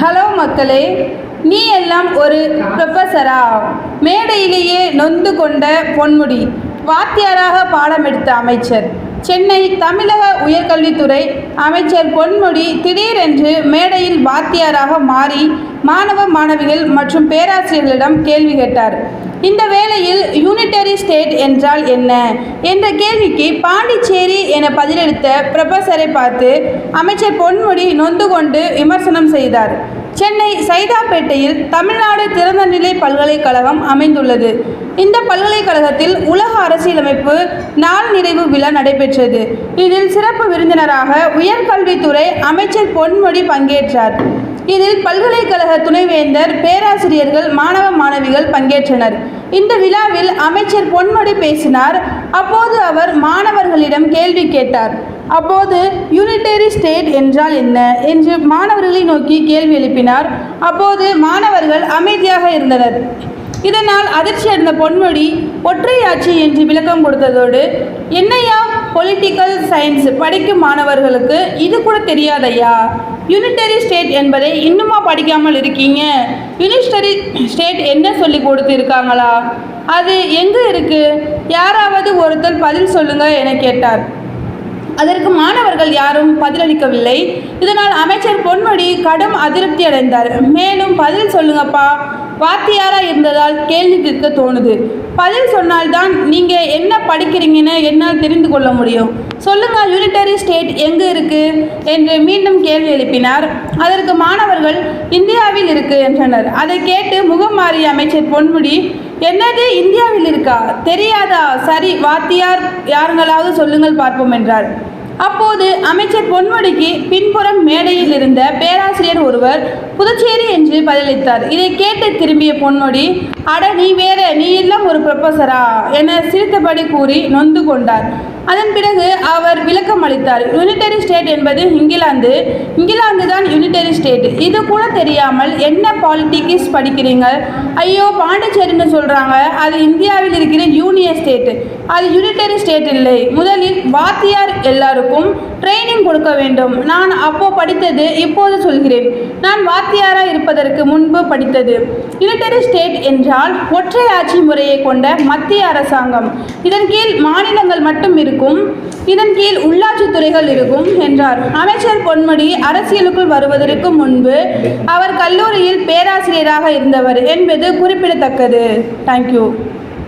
Hello மக்களே நீ எல்லாம் ஒரு ப்ரொஃபஸரா மேடையிலேயே நொந்து கொண்ட பொன்முடி வாத்தியாராக பாடம் எடுத்த அமைச்சர். சென்னை தமிழக உயர்கல்வித்துறை அமைச்சர் பொன்முடி திடீரென்று மேடையில் வாத்தியாராக மாறி மாணவ மாணவிகள் மற்றும் பேராசிரியர்களிடம் கேள்வி கேட்டார். இந்த வேளையில் யூனிட்டரி ஸ்டேட் என்றால் என்ன? என்ற கேள்விக்கு பாண்டிச்சேரி என பதிலளித்த ப்ரொஃபஸரை பார்த்து அமைச்சர் பொன்முடி நொந்து கொண்டு விமர்சனம் செய்தார். சென்னை சைதாப்பேட்டையில் தமிழ்நாடு திறந்தநிலை பல்கலைக்கழகம் அமைந்துள்ளது. இந்த பல்கலைக்கழகத்தில் உலக அரசியலமைப்பு நாள் நிறைவு விழா நடைபெற்றது. இதில் சிறப்பு விருந்தினராக உயர்கல்வித்துறை அமைச்சர் பொன்முடி பங்கேற்றார். இதில் பல்கலைக்கழக துணைவேந்தர் பேராசிரியர்கள் மாணவ மாணவிகள் பங்கேற்றனர். இந்த விழாவில் அமைச்சர் பொன்முடி பேசினார். அப்போது அவர் மாணவர்களிடம் கேள்வி கேட்டார். அப்போது யூனிட்டரி ஸ்டேட் என்றால் என்ன? என்று மாணவர்களை நோக்கி கேள்வி எழுப்பினார். அப்போது மாணவர்கள் அமைதியாக இருந்தனர். இதனால் அதிர்ச்சி அடைந்த பொன்மொழி ஒற்றையாட்சி என்று விளக்கம் கொடுத்ததோடு என்னையா பொலிட்டிக்கல் சயின்ஸ் படிக்கும் மாணவர்களுக்கு இது கூட தெரியாதையா யூனிட்டரி ஸ்டேட் என்பதை இன்னுமா படிக்காமல் இருக்கீங்க? யூனிட்டரி ஸ்டேட் என்ன சொல்லி கொடுத்து இருக்காங்களா அது எங்கே இருக்கு? யாராவது ஒருத்தர் பதில் சொல்லுங்க என கேட்டார். அதற்கு மாணவர்கள் யாரும் பதிலளிக்கவில்லை. இதனால் அமைச்சர் பொன்முடி கடும் அதிருப்தி அடைந்தார் மேலும் பதில் சொல்லுங்கப்பா. வாத்தியாராக இருந்ததால் கேள்வி கேட்க தோணுது. பதில் சொன்னால்தான் நீங்கள் என்ன படிக்கிறீங்கன்னு என்னால் தெரிந்து கொள்ள முடியும். சொல்லுங்கள் யூனிட்டரி ஸ்டேட் எங்கு இருக்குது என்று மீண்டும் கேள்வி எழுப்பினார். அதற்கு மாணவர்கள் இந்தியாவில் இருக்கு என்றனர். அதை கேட்டு முகம் மாறிய அமைச்சர் பொன்முடி என்னது இந்தியாவில் இருக்கா? தெரியாதா? சரி வாத்தியார் யாருங்களாவது சொல்லுங்கள் பார்ப்போம் என்றார். அப்போது அமைச்சர் பொன்முடிக்கு பின்புறம் மேடையில் இருந்த பேராசிரியர் ஒருவர் புதுச்சேரி என்று பதிலளித்தார். இதை கேட்டு திரும்பிய பொன்முடி அட நீ வேற நீ எல்லாம் ஒரு ப்ரொஃபஸரா என சிரித்தபடி கூறி நொந்து கொண்டார். அதன் பிறகு அவர் விளக்கம் அளித்தார் யூனிட்டரி ஸ்டேட் என்பது இங்கிலாந்து. இங்கிலாந்து மிலிட்டரி ஸ்டேட் இது கூட தெரியாமல் என்ன பாலிட்டிக்ஸ் படிக்கிறீங்க? ஐயோ பாண்டிச்சேரின்னு சொல்கிறாங்க அது இந்தியாவில் இருக்கிற யூனியன் ஸ்டேட் அது யூனிட்டரி ஸ்டேட் இல்லை. முதலில் வாத்தியார் எல்லாருக்கும் ட்ரைனிங் கொடுக்க வேண்டும். நான் அப்போ படித்தது இப்போது சொல்கிறேன். நான் வாத்தியாராக இருப்பதற்கு முன்பு படித்தது. யூனிட்டரி ஸ்டேட் என்றால் ஒற்றை ஆட்சி முறையை கொண்ட மத்திய அரசாங்கம். இதன் கீழ் மாநிலங்கள் மட்டும் இருக்கும். இதன் கீழ் உள்ளாட்சி துறைகள் இருக்கும் என்றார். அமைச்சர் பொன்முடி அரசியலுக்குள் வருவதற்கு முன்பு அவர் கல்லூரியில் பேராசிரியராக இருந்தவர் என்பது குறிப்பிடத்தக்கது. தேங்க்யூ